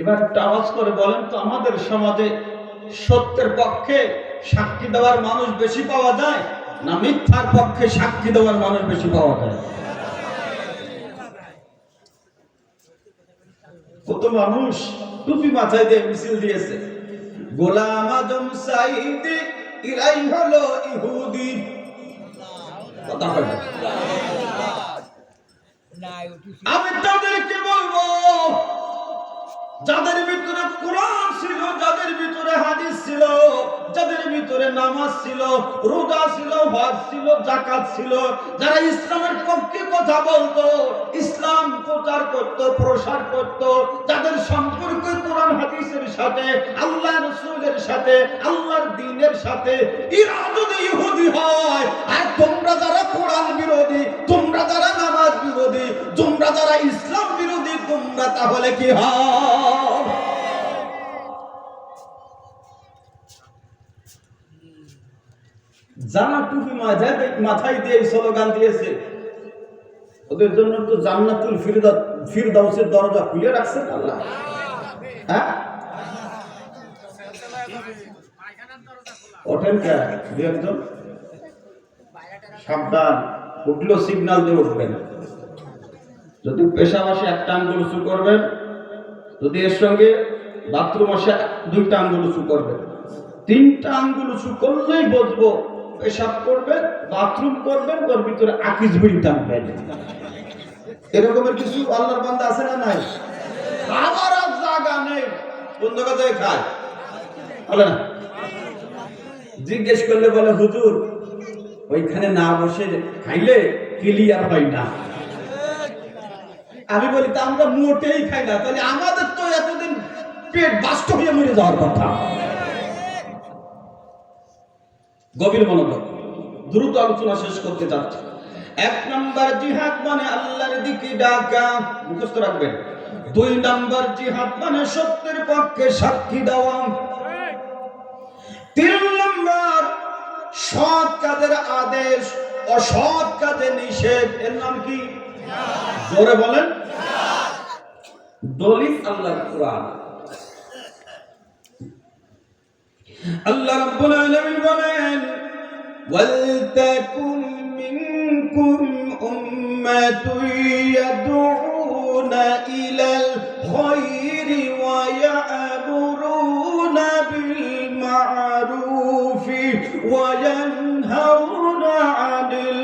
এবার একটা আওয়াজ করে বলেন তো, আমাদের সমাজে সত্যের পক্ষে সাক্ষী দেওয়ার মানুষ বেশি পাওয়া যায় না মিথ্যার পক্ষে সাক্ষী দেওয়ার মানুষ বেশি পাওয়া যায়? কত মানুষ টুপি মাথায় দিয়ে মিছিল দিয়েছে। গোলাম আজম সাইদি ইরাই হলো ইহুদি। আমি তাদেরকে বলব যাদের ভিতরে কোরআন ছিল, যাদের ভিতরে হাদিস ছিল, যাদের ভিতরে নামাজ ছিল, রোজা ছিল, হজ ছিল জাকাত ছিল, যারা ইসলামের পক্ষে কথা বলতো, ইসলাম প্রচার করত, প্রসার করত, যাদের সম্পর্ক কোরআন, হাদিসের সাথে, আল্লাহ রসুলের সাথে, আল্লাহর দিনের সাথে এরা যদি ইহুদি হয়, আর তোমরা যারা কোরআন বিরোধী, তোমরা যারা নামাজ বিরোধী, তোমরা যারা ইসলাম বিরোধী তোমরা তাহলে কি টুপি মাথায় দিয়ে স্লোগান দিয়েছে। ওদের জন্য তো জান্নাতুল ফিরদা ফিরদাউসের দরজা খুলে রাখছেন আল্লাহ। হ্যাঁ? ওঠেন একজন। সাবধান। উঠল সিগনাল দিয়ে উঠবেন। যদি পেশাব আসে একটা আঙ্গুল উঁচু করবেন, যদি এর সঙ্গে বাথরুম আসে দুইটা আঙ্গুল উঁচু করবেন। তিনটা আঙ্গুল উঁচু করলেই বসবো পেশাব করবেন বাথরুম করবেন, ওর ভিতরে আকিজ বিড়ি টানবেন। এরকমের কিছু আল্লাহর বান্দা আছে না নাই? খাবার আর জায়গা নেই। বন্ধ কথায় খায়। বলে না? জিজ্ঞেস করলে বলে, হুজুর, ওইখানে না বসে খাইলে ক্লিয়ার হয় না। আমি বলি, তা আমরা মোটেই খাই না। তাহলে আমাদের তো এতদিন পেট বাস্ত হয়ে মরে যাওয়ার কথা। গভীর মনোযোগ দ্রুত আলোচনা শেষ করতে যাচ্ছে। এক নাম্বার জিহাদ মানে আল্লাহর দিকে ডাকা। মুখস্থ রাখবেন। দুই নাম্বার জিহাদ মানে সত্যের পক্ষে সাক্ষী দেওয়া। তিন নম্বর, সৎ কাজের আদেশ, অসৎ কাজে নিষেধ। এর নাম কি? জোরে বলেন। দলিল আল্লাহর কোরআন। আল্লাহ রাব্বুল আলামিন বলেন ওয়ালতাকুম মিনকুম উম্মাতুন ইয়াদউনা ইলাল খায়রি ওয়া ইয়া'মুরুনা বিল মা'রুফি ওয়া ইয়ানহাউনা 'আনিল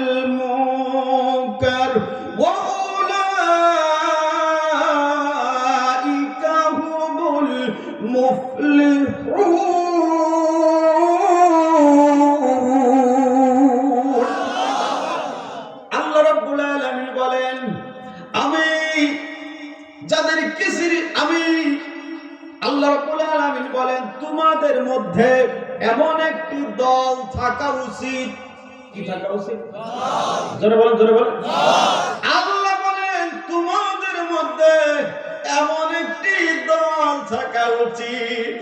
আল্লাহ রাব্বুল আলামিন বলেন তোমাদের মধ্যে এমন একটি দল থাকা উচিত। কি থাকা উচিত? জোরে বলেন জোরে বলেন। আল্লাহ বলেন তোমাদের মধ্যে এমন একটি দল থাকা উচিত।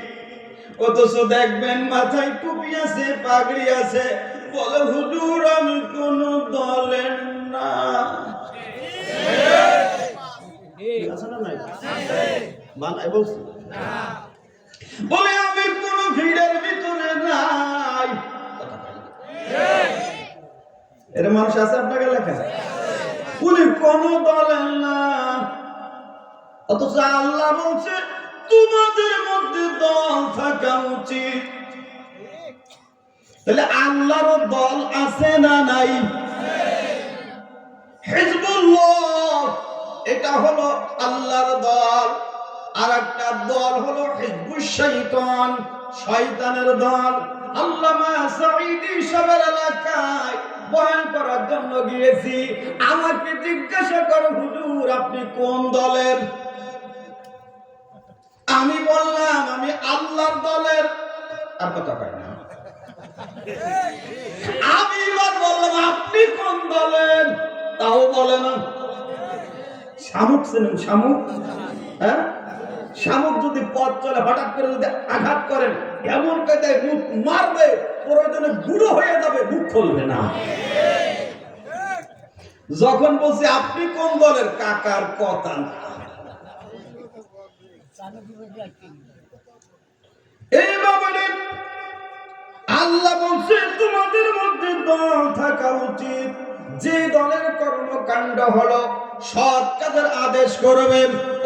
অথচ দেখবেন মাথায় টুপি আছে পাগড়ি আছে। বলে হুজুর আমি কোন দলের না। বানায় বলছি। বলে আমি কোন ভিড়ের ভিতরে নাই। এর মানুষ আছে আপনাকে লেখা? উনি কোন দলের না। অথচ আল্লাহ বলছে, তোমাদের মধ্যে দল থাকা উচিত। তাহলে আল্লাহর দল আছে না নাই? হিজবুল্লাহ, এটা হলো আল্লাহর দল। আর একটা দল হলো শয়তান, শয়তানের দল। আল্লামা এলাকায় বয়ান করার জন্য গিয়েছি। আমাকে জিজ্ঞাসা করো, হুজুর, আপনি কোন দলের? আমি বললাম, আমি আল্লাহর দলের। আর কথা কয় না। আমি এবার বললাম, আপনি কোন দলের? তাও বলে না। শামুক শামুক হ্যাঁ? শামুক যদি পথ চলে, হঠাৎ করে যদি আঘাত করেন, এমন কায়দায় মুখ মারবে, প্রয়োজনে গুঁড়ো হয়ে যাবে, মুখ খুলবে না। যখন বলছি, আপনি কোন দলের কাকার কথা? না আল্লাহ বলছে, তোমাদের মধ্যে দল থাকা উচিত। যে দলের কর্মকাণ্ড হলো, সৎ কাজের আদেশ করবে,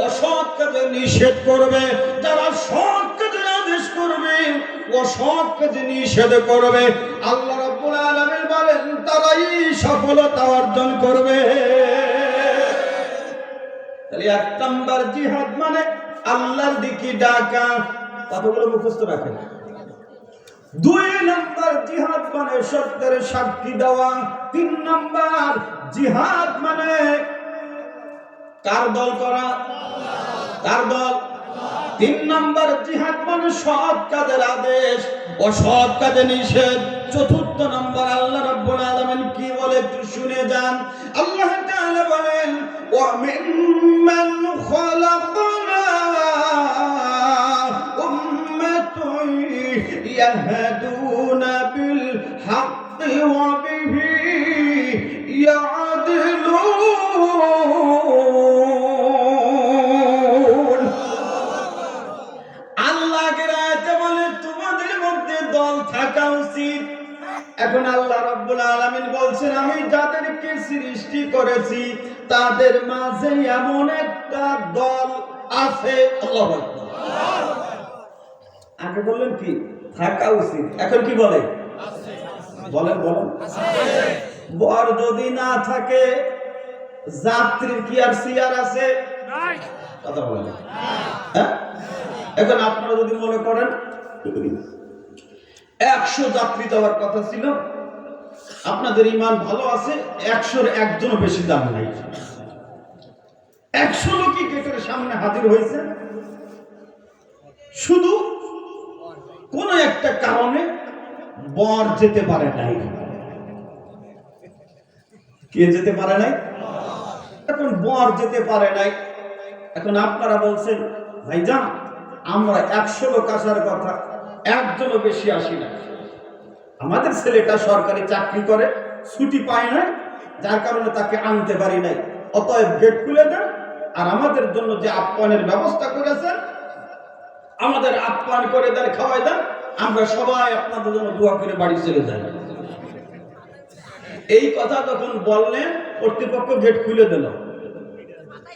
অসৎ কাজে নিষেধ করবে। যারা সৎ কাজের আদেশ করবে, অসৎ কাজে নিষেধ করবে। আল্লাহ রাব্বুল আলামিন বলেন, তারাই সফলতা অর্জন করবে। তাহলে এক নাম্বার জিহাদ মানে আল্লাহর দিকে ডাকা। কতগুলো মুখস্থ রাখেন। দুই নম্বর জিহাদ মানে সত্যের সাক্ষী দেওয়া। তিন নম্বর জিহাদ মানে কার দল করা? কার দল? তিন নম্বর জিহাদ মানে সৎ কাজের আদেশ ও সৎ কাজে নিষেধ। চতুর্থ নম্বর আল্লাহ রাব্বুল আলামিন কি বলে একটু শুনে যান। আল্লাহ তাআলা বলেন, ওয়া মিম্মান খালাকনা হাক্কি ওয়া বিহি ইয়াদলুন আল্লাহর আয়াতে বলে তোমাদের মধ্যে দল থাকা উচিত। এখন আল্লাহ রাব্বুল আলামিন বলছেন, আমি যাদেরকে সৃষ্টি করেছি, তাদের মাঝে এমন একটা দল আছে, আল্লাহু আগে বললেন কি? থাকা উচিত। এখন কি বলে? বলেন বলেন। বর যদি না থাকে, যাত্রীর কি আর সিয়ার আছে? কথা বলেন। হ্যাঁ? এখন আপনারা যদি মনে করেন, একশো যাত্রী যাওয়ার কথা ছিল। আপনাদের ইমান ভালো আছে, একশোর একজনও বেশি দাম নাই। একশো লোকই গেটের সামনে হাজির হয়েছে? শুধু কোন একটা কারণে বর যেতে পারে নাই। কে যেতে পারে নাই? এখন বর যেতে পারে নাই। এখন আপনারা বলছেন, ভাইজান, আমরা একশো লোক আসার কথা, একজনও বেশি আসি না। আমাদের ছেলেটা সরকারি চাকরি করে, ছুটি পায় না যার কারণে তাকে আনতে পারি নাই। অতএব গেট খুলে দেন, আর আমাদের জন্য যে আপ্যায়নের ব্যবস্থা করেছেন আমাদের আপ্যায়ন করে দেন খাওয়াই দেন, আমরা সবাই আপনাদের জন্য দোয়া করে বাড়ি চলে যাই। এই কথা যখন বললেন, কর্তৃপক্ষ গেট খুলে দিল।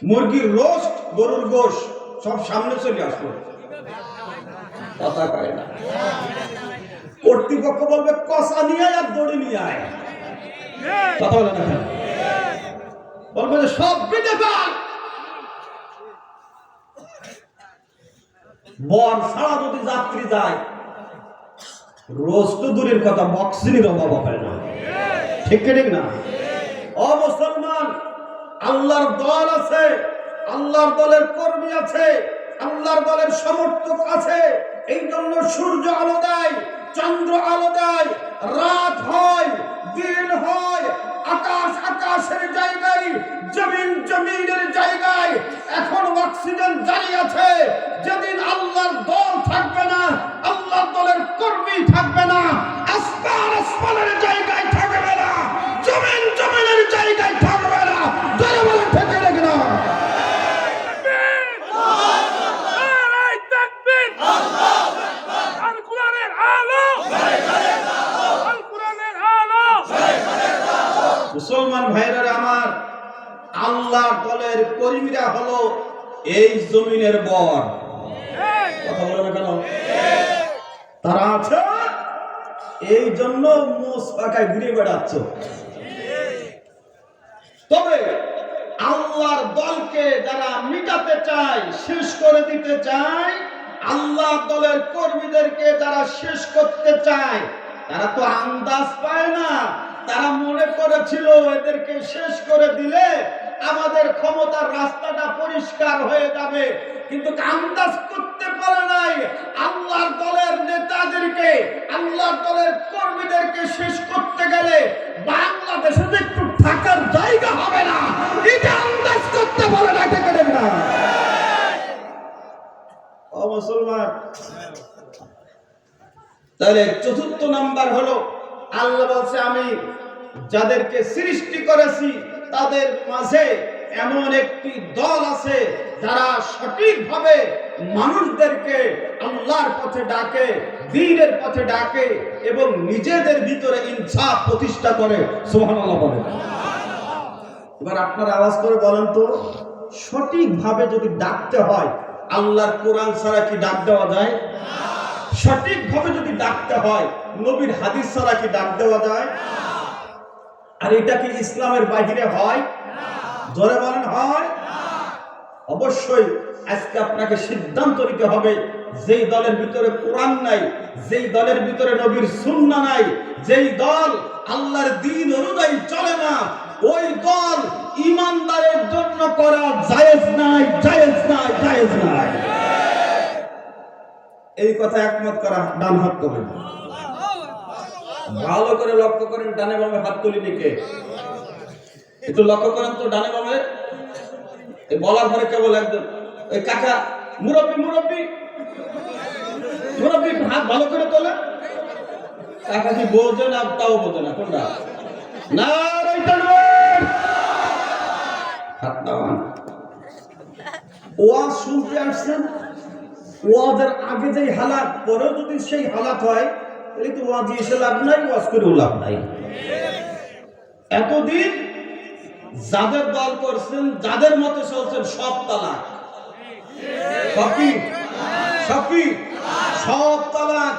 মুরগির রোস্ট, গরুর গোশ সব সামনে চলে আসলো। কথা কয় না। কর্তৃপক্ষ বলবে, কষা নিয়ে আয় আর দড়ি নিয়ে আয়। কথা বলে না বলবে সব বেঁধে ফেল। যদি যাত্রী যায়, রোজ তো দূরের কথা না। ঠিক ঠিক না? মুসলমান, আল্লাহর দল আছে, আল্লাহর দলের কর্মী আছে, আল্লাহর দলের সমর্থক আছে। এই জন্য সূর্য আলো দেয়, চন্দ্র আলো দেয়, রাত হয়, দিন হয়, আকাশ আকাশের জায়গায় জমিন এখন অক্সিজেন জারি আছে যেদিন আল্লাহর দল থাকবে না আল্লাহর দলের কর্মী থাকবে না আসমান আসমানের জায়গায় থাকবে না জমিন জমিনের জায়গায় থাকবে না যারা বলে থেকে রেখে না নারায় তাকবীর আল কোরআনের আলো আল কোরআনের আলো মুসলমান ভাইরা আমার আল্লাহ দলের কর্মীরা হলো এই জমিনের বর কথা বলে না কেন? তারা আছে। এই জন্য মোষ পাকায় ঘুরে বেড়াচ্ছ। তবে আল্লাহর দলকে যারা মিটাতে চায়, শেষ করে দিতে চায় আল্লাহ দলের কর্মীদেরকে যারা শেষ করতে চায়, তারা তো আন্দাজ পায় না। তারা মনে করেছিল এদেরকে শেষ করে দিলে আমাদের ক্ষমতার রাস্তাটা পরিষ্কার হয়ে যাবে। কিন্তু আন্দাজ করতে পারে নাই। আল্লাহর দলের নেতাদেরকে, আল্লাহর দলের কর্মীদেরকে শেষ করতে গেলে বাংলাদেশে একটু থাকার জায়গা হবে না। এটা আন্দাজ করতে পারে না, এটা কেন না। ও মুসলমান, তাহলে চতুর্থ নাম্বার হলো, আল্লাহ বলছে, আমি যাদেরকে সৃষ্টি করেছি, তাদের মাঝে এমন একটি দল আছে যারা সঠিকভাবে মানুষদেরকে আল্লাহর পথে ডাকে, দিনের পথে ডাকে এবং নিজেদের ভিতরে ইনসাফ প্রতিষ্ঠা করে, সুবহানাল্লাহ বলে। এবার আপনার আওয়াজ করে বলেন তো, সঠিকভাবে যদি ডাকতে হয়, আল্লাহর কোরআন ছাড়া কি ডাক দেওয়া যায়? সঠিকভাবে যদি ডাকতে হয়, নবীর হাদিস ছাড়া কি ডাক দেওয়া যায়? আর এটা কি ইসলামের বাহিরে হয়? জোরে বলেন, হয়। অবশ্যই আজকে আপনাকে সিদ্ধান্ত নিতে হবে, যেই দলের ভিতরে কোরআন নাই, যেই দলের ভিতরে নবীর সুন্না নাই, যেই দল আল্লাহর দিন অনুযায়ী চলে না, ওই দল ইমানদারের জন্য করা জায়েজ নাই জায়েজ নাই জায়েজ নাই। এই কথা একমত করা ডান হাত করবেন ভালো করে লক্ষ্য করেন, ডানে বামে হাত তুলি নিকে একটু লক্ষ্য করেন তো, ডানে বামে? বলার পরে কেবল একজন কাকা, মুরব্বী মুরব্বী। মুরব্বী হাত ভালো করে তোলে কাকা কি বোঝে না, তাও বোঝে না, কোনটা? না ওয়াজ শুনতে আসছেন? ওয়াজের আগে যেই হালাত, পরেও যদি সেই হালাত হয়, তাহলে তো ওয়াজ এসে লাভ নাই, ওয়াজ করেও লাভ নাই। এতদিন যাদের দল করছেন যাদের মতে চলছেন সব তালাক। সব তালাক।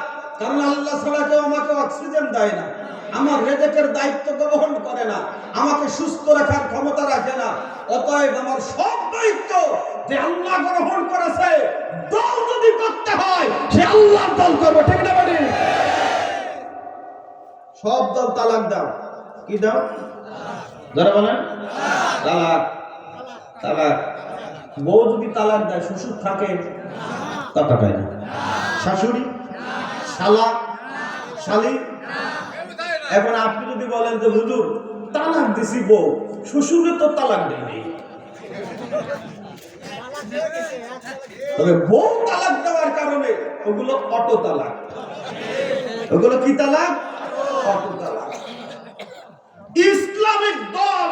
আমাকে অক্সিজেন দেয় না। আমার গ্রহণ করে না। আমাকে সুস্থ রাখার ক্ষমতা অতএব আমার সব দায়িত্ব যে গ্রহণ যদি করতে হয়, সে দল সব দল তালাক দাও। কি দাও? ধরে বলেন? তালাক। তালাক। বউ যদি তালাক দেয়, শ্বশুর থাকে পায় না। শাশুড়ি? এখন আপনি যদি বলেন যে, হুজুর, তালাক দিছি বউ, শ্বশুরে তো তালাক দেয়নি। তবে বউ তালাক দেওয়ার কারণে ওগুলো অটো তালাক। ওগুলো কি তালাক? অটো তালাক। ইসলামিক দল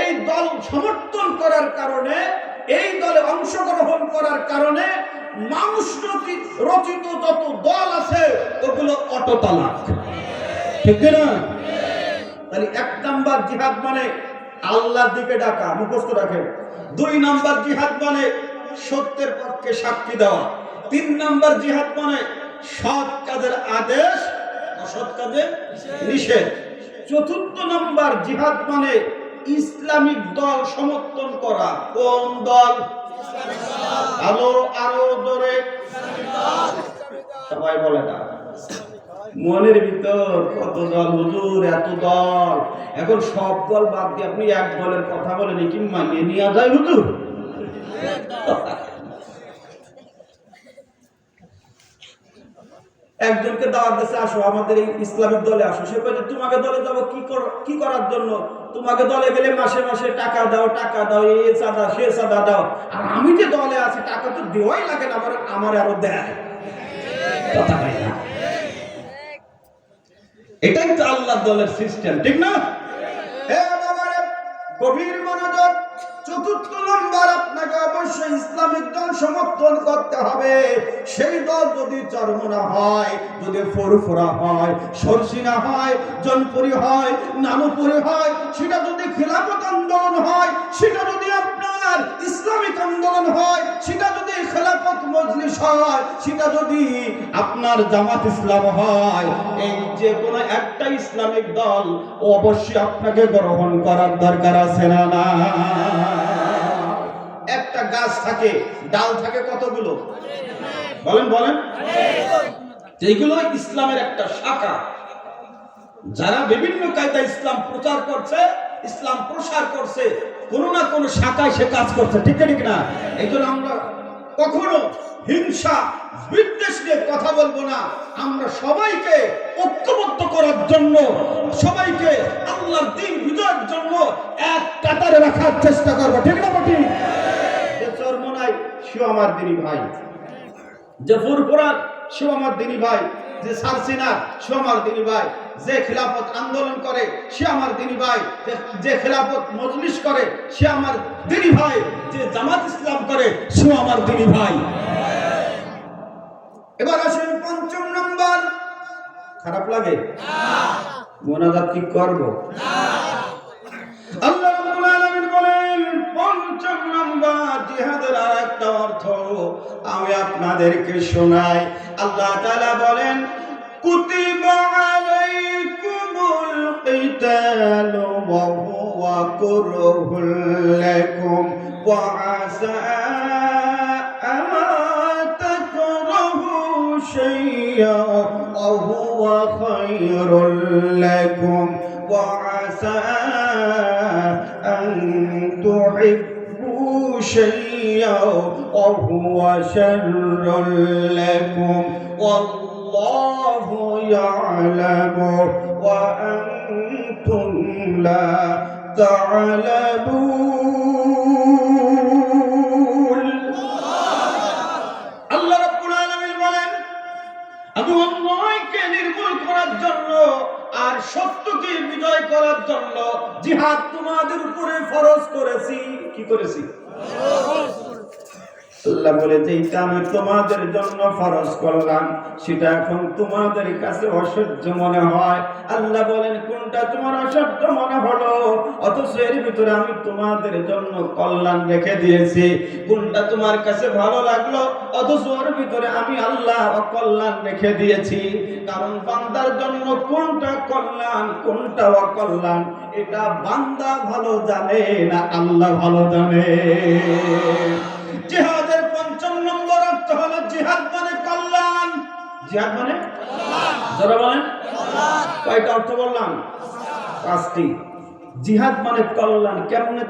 এই দল সমর্থন করার কারণে, এই দলে অংশগ্রহণ করার কারণে মানুষ রচিত যত দল আছে, ওগুলো অটো তালাক ঠিক না তাহলে এক নাম্বার জিহাদ মানে আল্লাহর দিকে ডাকা, মুখস্থ রাখেন। দুই নাম্বার জিহাদ মানে সত্যের পক্ষে সাক্ষী দেওয়া। তিন নাম্বার জিহাদ মানে সৎ কাজের আদেশ, অসৎ কাজের নিষেধ। চতুর্থ নম্বর জিহাদ মানে ইসলামিক দল সমর্থন করা। কোন দল? আলো আরও জোরে। সবাই বলে না। মনের ভিতর কত দল? হুজুর, এত দল। এখন সব দল বাদ দিয়ে আপনি এক দলের কথা বলেন কি মানিয়ে নিয়ে যায়, হুজুর? একজনকে দাওয়াত দিচ্ছে আসো, আমাদের এই ইসলামিক দলে আসো। সে কয়ে তোমাকে দলে যাব কি কর, কি করার জন্য? তোমাকে দলে গেলে মাসে মাসে টাকা দাও টাকা দাও, এ চাঁদা, সে চাঁদা দাও। আর আমি যে দলে আছি, টাকা তো দেওয়াই লাগে না আমার আমার আরও দেয়। কথা না। এটাই তো আল্লাহ দলের সিস্টেম ঠিক না? গভীর মনোযোগ। চতুর্থ নম্বর আপনাকে অবশ্যই ইসলামিক দল সমর্থন করতে হবে। সেই দল যদি চরমরা হয়, যদি ফোরফোরা হয়, সরসিনা হয়, জনপুরি হয়, নানুপুরি হয়, সেটা যদি খিলাফত আন্দোলন হয়, সেটা যদি আপনার ইসলামিক আন্দোলন হয়, সেটা যদি খেলাফত মজলিস হয়, সেটা যদি আপনার জামাত ইসলাম হয়, এই যে কোনো একটা ইসলামিক দল অবশ্যই আপনাকে গ্রহণ করার দরকার আছে না না? একটা গাছ থাকে, ডাল থাকে কতগুলো? বলেন বলেন। এইগুলো ইসলামের একটা শাখা। যারা বিভিন্ন কায়দা ইসলাম প্রচার করছে ইসলাম প্রসার করছে, কোনো না কোনো শাখায় সে কাজ করছে, ঠিক ঠিক না? এই জন্য আমরা কখনো হিংসা, বিদ্বেষ কথা বলব না। আমরা সবাইকে ঐক্যবদ্ধ করার জন্য, সবাইকে আল্লাহর দিন বিজয়ের জন্য এক কাতারে রাখার চেষ্টা করব, ঠিক না, ঠিক? যে চরমনাই সেও আমার দিনী ভাই। যে ফুরফুরার সেও আমার দিনী ভাই। যে সারসিনা, সেও আমার দিনী ভাই। যে খেলাফত আন্দোলন করে, সে আমার দিনী ভাই। যে- খেলাফত মজলিস করে, সে আমার দিনী ভাই। যে জামাত ইসলাম করে সে আমার দিনী ভাই। এবার আসেন পঞ্চম নম্বর। খারাপ লাগে? মোনাজাত কি করব? আল্লাহ রাব্বুল আলামিন বলেন, পঞ্চম নাম্বার জিহাদের আরেকটা অর্থ আমি আপনাদেরকে শোনাই। আল্লাহ তাআলা বলেন, কুতিবা عليكم القتال وهو كره لكم وعسى ألا تكرهوا شيئا وهو خير لكم وعسى أن تحبوا شيئا وهو شر لكم والله يعلم وأنتم لا تعلمون আল্লাহ রাব্বুল আলামিন বলেন আমি অন্যায়কে নির্মূল করার জন্য আর সত্যকে বিজয় করার জন্য জিহাদ তোমাদের উপরে ফরজ করেছি কি করেছি আল্লাহ বলে যে এটা আমি তোমাদের জন্য ফরজ করলাম। সেটা এখন তোমাদের কাছে অসহ্য মনে হয়। আল্লাহ বলেন, কোনটা তোমার অসহ্য মনে হলো? অথচ এর ভিতরে আমি তোমাদের জন্য কল্যাণ রেখে দিয়েছি। কোনটা তোমার কাছে ভালো লাগল? অথচ ওর ভিতরে আমি আল্লাহ অকল্যাণ রেখে দিয়েছি। কারণ বান্দার জন্য কোনটা কল্যাণ, কোনটা অকল্যাণ, এটা বান্দা ভালো জানে না আল্লাহ ভালো জানে। জিহাদ মানে? যারা বলেন। কয়টা অর্থ বললাম? পাঁচটি। জিহাদ মানে কল্যাণ।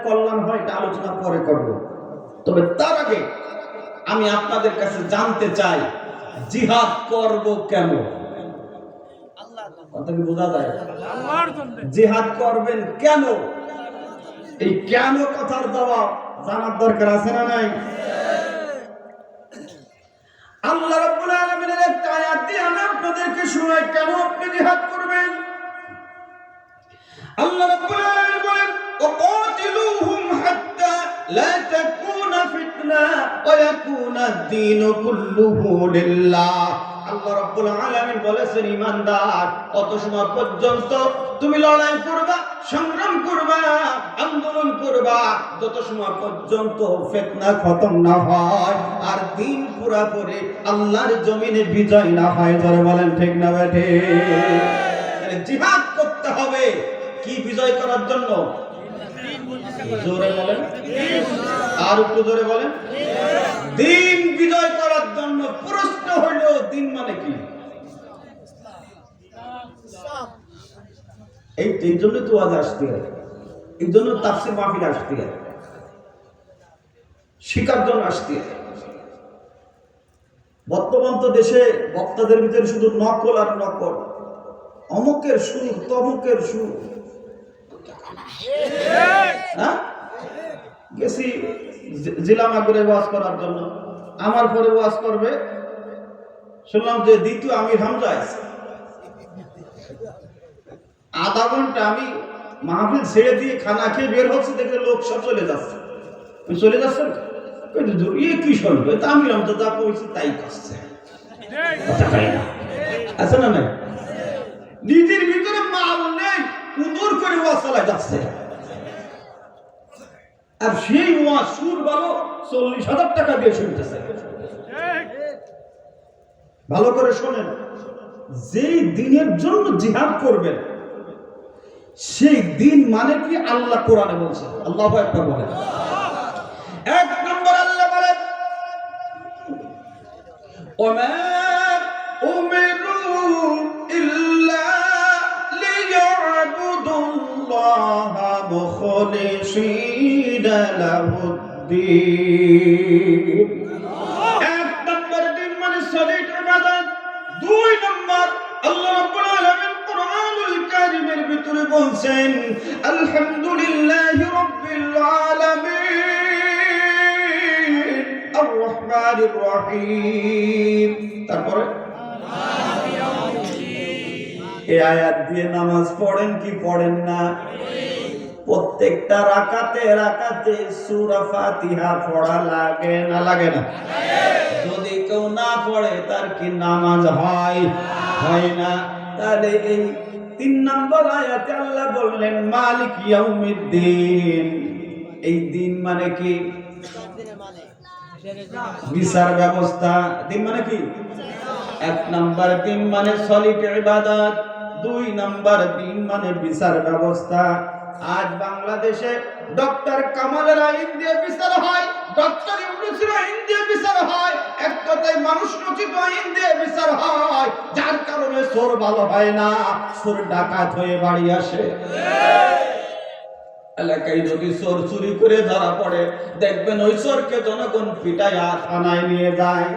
কল্যাণ হয় এটা আলোচনা পরে করব। তবে তার আগে আমি আপনাদের কাছে জানতে চাই, জিহাদ করব কেন? কথা বোঝা যায়? জিহাদ করবেন কেন? এই কেন কথার জবাব জানার দরকার আছে না নাই? আল্লাহ রাব্বুল একটা আয়াত আপনাদেরকে শোনাই, কেন আপনি জিহাদ করবেন? আল্লাহ রাব্বুল আলামিন বলেন, ওয়াকাতিলুহুম হাত্তা লা তাকুনা ফিতনা ওয়া ইয়াকুনা আদ-দীনু কুল্লুহু লিল্লাহ। আল্লাহ রাব্বুল আলামিন বলেছেন, ইমানদার কত সময় পর্যন্ত তুমি লড়াই করবা, সংগ্রাম করবা, আন্দোলন করবা, যত সময় পর্যন্ত ফিতনা খতম না হয় আর দিন পুরা করে আল্লাহর জমিনে বিজয় না হয়। যারা বলেন, ঠিক না বেঠে জিহাদ করতে হবে। কি বিজয় করার জন্য? জোরে বলেন। আর একটু জোরে বলেন। দিন বিজয় করার জন্য দিন মানে কি? এই এই জন্য তো আজ আসতে হয়। এই জন্য তাফসির মাহফিল আসতে হয়। শিকার জন্য আসতে হয়। বর্তমান তো দেশে বক্তাদের ভিতরে শুধু নকল আর নকল। অমুকের সুর, তমুকের সুর। হ্যাঁ? গেছি জিলা মাগুরে ওয়াজ করার জন্য। আমার পরে ওয়াজ করবে শুনলাম যে দ্বিতীয় আমির হামজা আছে। আধা ঘণ্টা আমি মাহফিল ছেড়ে দিয়ে খানা খেয়ে বের হচ্ছে দেখে লোক সব চলে যাচ্ছে। চলে যাচ্ছেন কই ইয়ে কি শুনবে তা আমির হামজা, যা কইছে তাই করছে। না আছে না নাই? নিজের ভিতরে মাল নেই উদর করে ওয়াজ চালায় যাচ্ছে। আর সেই ওয়াজ সুর ভালো চল্লিশ হাজার টাকা দিয়ে শুনতেছে। ভালো করে শোনেন যেই দিনের জন্য জিহাদ করবেন সেই দিন মানে কি আল্লাহ কোরআনে বলছে আল্লাহ একবার বলেন এক নম্বর আল্লাহ বলেন وما أمروا إلا ليعبدوا الله مخلصين له الدين ভিতরে বলছেন, আলহামদুলিল্লাহি আলামিন আর রহমানির রহিম। তারপরে? এ আয়াত দিয়ে নামাজ পড়েন কি পড়েন না? প্রত্যেকটা রাকাতে রাকাতে সূরা ফাতিহা পড়া লাগে না লাগে না? যদি কেউ না পড়ে, তার কি নামাজ হয়? হয় না। তাহলে এই তিন নম্বর আয়াতে আল্লাহ বললেন, মালিক ইয়াউমিদ্দিন। এই দিন মানে কি? বিচার ব্যবস্থা। দিন মানে কি? এক নাম্বার দিন মানে সলিট ইবাদত, দুই নাম্বার দিন মানে বিচার ব্যবস্থা। আজ বাংলাদেশে ডক্টর কামালের আইন দিয়ে বিচার হয়, ডক্টর ইউনুসের আইন দিয়ে বিচার হয়, এক কথায় মানুষ রচিত আইন দিয়ে বিচার হয়, যার কারণে চোর ভালো হয় না, চোর ডাকাত হয়ে বাড়ি আসে। এলাকায় যদি চোর চুরি করে ধরা পড়ে, দেখবেন ওই চোরকে জনগণ পিটাইয়া থানায় নিয়ে যায়।